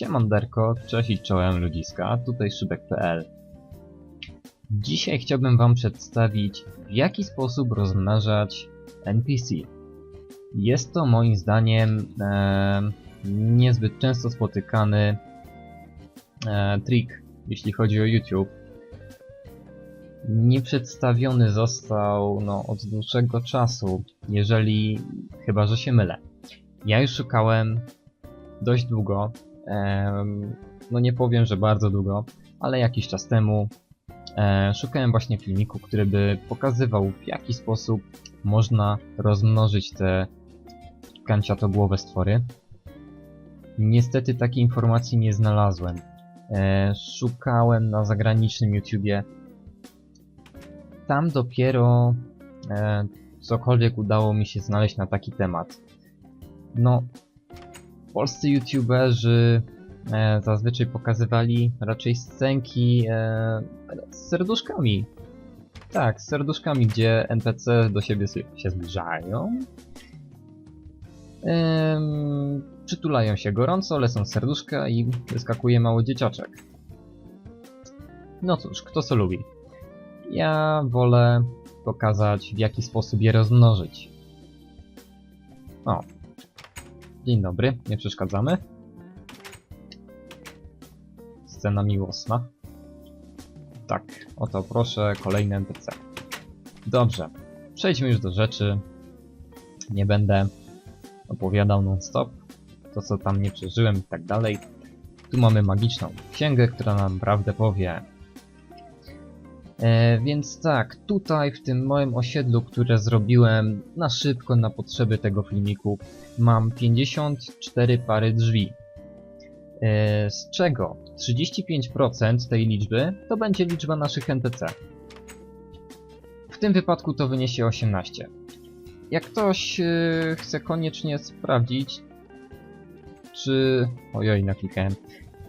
Siemanderko, cześć i czołem ludziska, tutaj szybek.pl Dzisiaj chciałbym wam przedstawić w jaki sposób rozmnażać NPC. Jest to moim zdaniem e, niezbyt często spotykany e, trik, jeśli chodzi o YouTube. Nie przedstawiony został no, od dłuższego czasu, jeżeli chyba, że się mylę. Ja już szukałem dość długo, no nie powiem, że bardzo długo, ale jakiś czas temu e, szukałem właśnie filmiku, który by pokazywał w jaki sposób można rozmnożyć te kanciatogłowe stwory. Niestety takiej informacji nie znalazłem. E, szukałem na zagranicznym YouTubie. Tam dopiero e, cokolwiek udało mi się znaleźć na taki temat. No, polscy youtuberzy e, zazwyczaj pokazywali raczej scenki e, z serduszkami. Tak, z serduszkami, gdzie NPC do siebie się zbliżają. Em, przytulają się gorąco, lecą serduszka i wyskakuje mały dzieciaczek. No cóż, kto co lubi. Ja wolę pokazać w jaki sposób je rozmnożyć. O, Dzień dobry, nie przeszkadzamy. Scena miłosna. Tak, oto proszę, kolejny NPC. Dobrze, przejdźmy już do rzeczy. Nie będę opowiadał non-stop. To, co tam nie przeżyłem i tak dalej. Tu mamy magiczną księgę, która nam prawdę powie. E, więc tak, tutaj w tym moim osiedlu, które zrobiłem na szybko na potrzeby tego filmiku, mam 54 pary drzwi. E, z czego 35% tej liczby to będzie liczba naszych NPC. W tym wypadku to wyniesie 18. Jak ktoś e, chce koniecznie sprawdzić, czy. Ojoj, naklikałem.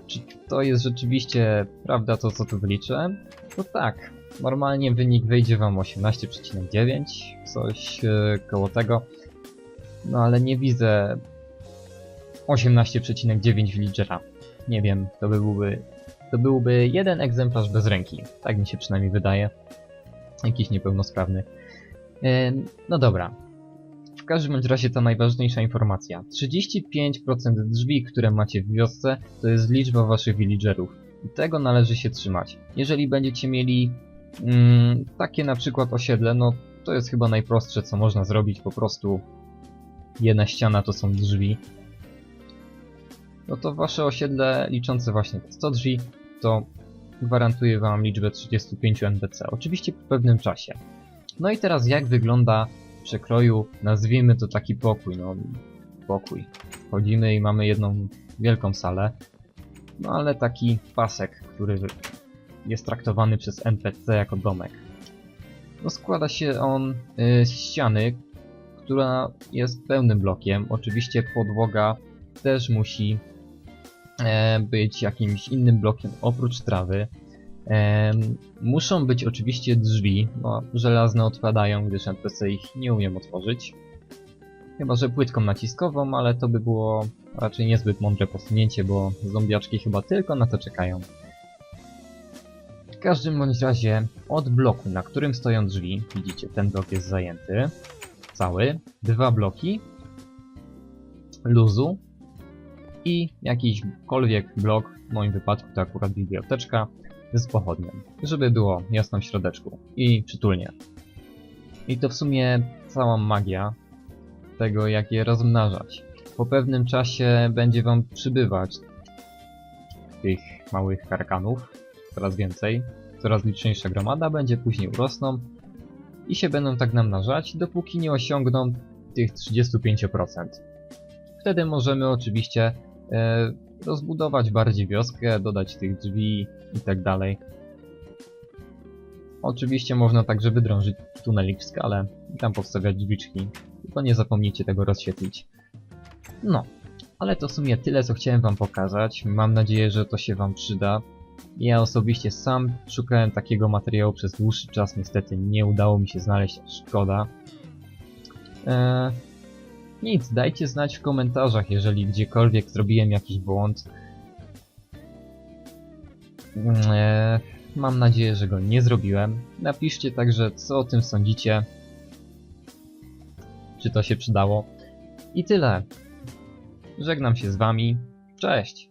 Czy to jest rzeczywiście prawda to, co tu wyliczę? To tak. Normalnie wynik wyjdzie wam 18,9, coś e, koło tego. No ale nie widzę 18,9 villagera. Nie wiem, to by byłby, to byłby jeden egzemplarz bez ręki. Tak mi się przynajmniej wydaje. Jakiś niepełnosprawny. Ym, No dobra. W każdym razie ta najważniejsza informacja. 35% drzwi, które macie w wiosce, to jest liczba waszych villagerów. I tego należy się trzymać. Jeżeli będziecie mieli mm, takie na przykład osiedle, no to jest chyba najprostsze, co można zrobić. Po prostu jedna ściana to są drzwi. No to wasze osiedle liczące właśnie te 100 drzwi, to gwarantuje wam liczbę 35 NPC. Oczywiście po pewnym czasie. No i teraz jak wygląda w przekroju, nazwijmy to taki pokój, no pokój. Wchodzimy i mamy jedną wielką salę, no ale taki pasek, który jest traktowany przez NPC jako domek. Składa się on y, z ściany, która jest pełnym blokiem. Oczywiście podłoga też musi e, być jakimś innym blokiem oprócz trawy. Em, muszą być oczywiście drzwi, no żelazne odpadają, gdyż NPC ich nie umiem otworzyć. Chyba, że płytką naciskową, ale to by było raczej niezbyt mądre posunięcie, bo zombiaczki chyba tylko na to czekają. W każdym bądź razie od bloku, na którym stoją drzwi, widzicie, ten blok jest zajęty, cały, dwa bloki. Luzu. I jakiśkolwiek blok, w moim wypadku to akurat biblioteczka, z pochodnią, żeby było jasno w środeczku i przytulnie. I to w sumie cała magia tego, jak je rozmnażać. Po pewnym czasie będzie wam przybywać tych małych karkanów, coraz więcej, coraz liczniejsza gromada, będzie później urosną i się będą tak namnażać, dopóki nie osiągną tych 35%. Wtedy możemy oczywiście e, rozbudować bardziej wioskę, dodać tych drzwi i tak. Oczywiście można także wydrążyć tunelik w skale i tam powstawiać drzwiczki, tylko nie zapomnijcie tego rozświetlić. No, ale to w sumie tyle, co chciałem wam pokazać. Mam nadzieję, że to się wam przyda. Ja osobiście sam szukałem takiego materiału przez dłuższy czas, niestety nie udało mi się znaleźć, szkoda. Eee, nic, dajcie znać w komentarzach, jeżeli gdziekolwiek zrobiłem jakiś błąd. E, mam nadzieję, że go nie zrobiłem. Napiszcie także, co o tym sądzicie. Czy to się przydało. I tyle. Żegnam się z wami. Cześć!